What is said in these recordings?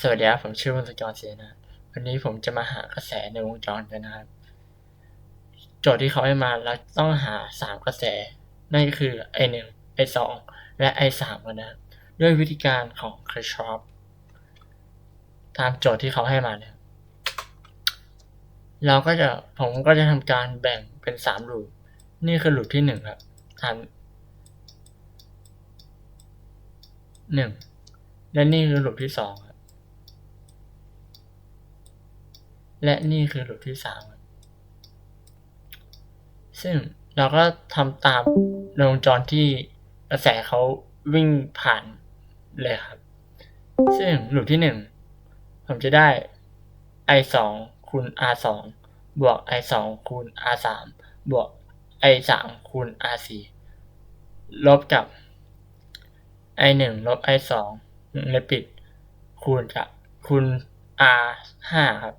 สวัสดีครับผมชื่อวงศกรเสนาวันนี้ผมจะมาหากระแสในวงจรกันนะครับ โจทย์ที่เขาให้มาเราต้องหาสามกระแส นั่นก็คือ i หนึ่ง i สองและ i สามกันนะด้วยวิธีการของ k r i s h o p ตามโจทย์ที่เขาให้มาเนี่ยเราก็จะผมก็จะทำการแบ่งเป็นสามลูปนี่คือลูปที่หนึ่งครับทำหนึ่งและนี่คือลูปที่สองครับ และนี่คือหลูปที่สามซึ่งเราก็ทำตามวงจรที่กระแสเขาวิ่งผ่านเลยครับ ซึ่งหลูปที่หนึ่งผมจะได้ i สองคูณ r สองบวก i สองคูณ r สามบวก i สามคูณ r สี่ลบกับ i หนึ่งลบ i สองในปิด คูณกับคูณ r ห้าครับ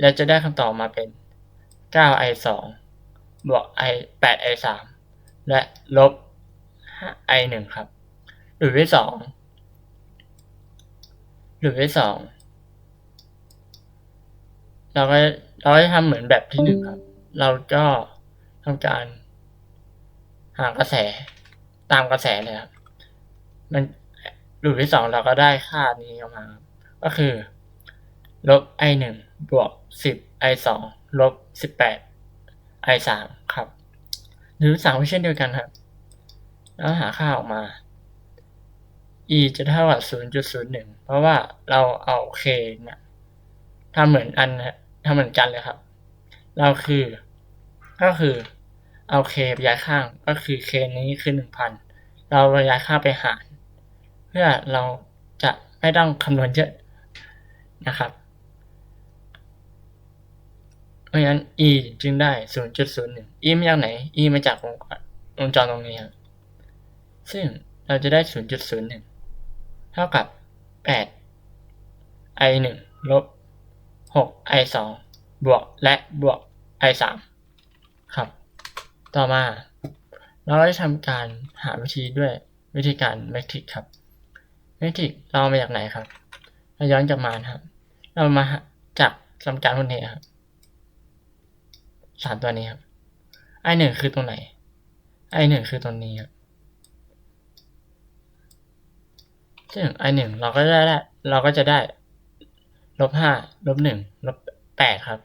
แล้วจะได้คำตอบมาเป็น 9 i 2บวก i 8 i 3และลบ i 1ครับ หรือที่สองหรือที่สองเราก็เราจะทำเหมือนแบบที่หนึ่งครับ เราก็ทำการ หากระแสตามกระแสเลยครับ มันหรือที่สองเราก็ได้ค่านี้ออกมา ก็คือ ลบ i หนึ่ง บวกสิบ i สองลบสิบแปด i สามครับหรือสามก็เช่นเดียวกันครับ แล้วหาค่าออกมา e จะเท่ากับศูนย์จุดศูนย์หนึ่งเพราะว่าเราเอา k เนี่ยทำเหมือนอันนะทำเหมือนกันเลยครับ เราคือ ก็คือเอา k ไปย้ายข้างก็คือ k นี้คือหนึ่งพันเราย้ายข้าไปหาร เพื่อเราจะไม่ต้องคำนวณเยอะนะครับ ราะฉะนั้น e จึงได้ 0.01 e มาจากไหน e มาจากวงวงจรตรงนี้ครับ ซึ่งเราจะได้ 0.01 เท่ากับ 8 i 1ลบ 6 i 2บวกและบวก i 3ครับ ต่อมา เราก็จะทำการหาวิธีด้วยวิธีการแมทริกครับแมทริกเรามาจากไหนครับ เราย้อนกลับมาครับ เรามาจากสมการพวกนี้ครับ สามตัวนี้ครับ i หนึ่งคือตรงไหน i หนึ่งคือตรงนี้ครับซึ่ง i หนึ่งเราก็จะได้ เราก็จะได้ลบห้าลบหนึ่งลบแปดครับ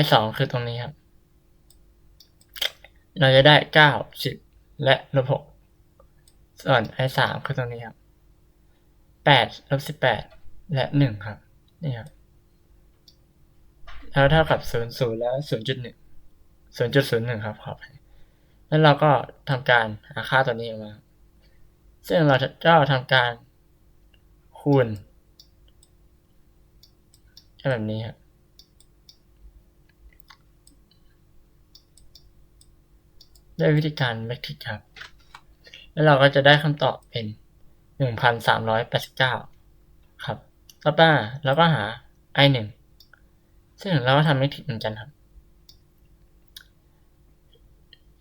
i สองคือตรงนี้ครับ เราจะได้เก้าสิบและลบหกส่วน i สามคือตรงนี้ครับแปดลบสิบแปดและหนึ่งครับ นี่ครับ แล้วเท่ากับศูนย์ศูนย์แล้วศูนย์จุดหนึ่งศูนย์จุดศูนย์หนึ่งครับขอไปแล้วเราก็ทำการหาค่าตัวนี้ออกมา ซึ่งเราจะทำการคูณแบบนี้ครับด้วยวิธีการแมทริกครับ แล้วเราก็จะได้คำตอบเป็นหนึ่งพันสามร้อยแปดสิบเก้าครับ ต่อมาเราก็หา i หนึ่ง ซึ่งเราก็ทำไม่ผิดเหมือนกันครับ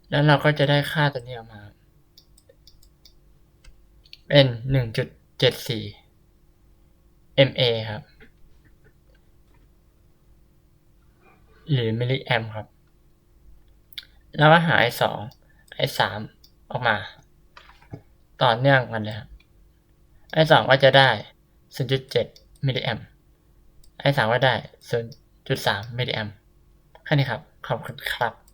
แล้วเราก็จะได้ค่าตัวนี้ออกมา เป็น 1.74 MA ครับ หรือมิลลิแอมครับ แล้วก็หา i 2 i 3 ออกมา ต่อเนื่องกันเลยครับ i 2 ก็จะได้ 0.7 มิลลิแอม i 3 ก็ได้ จุดสามมิลลิแอมแค่นี้ครับ ขอบคุณครับ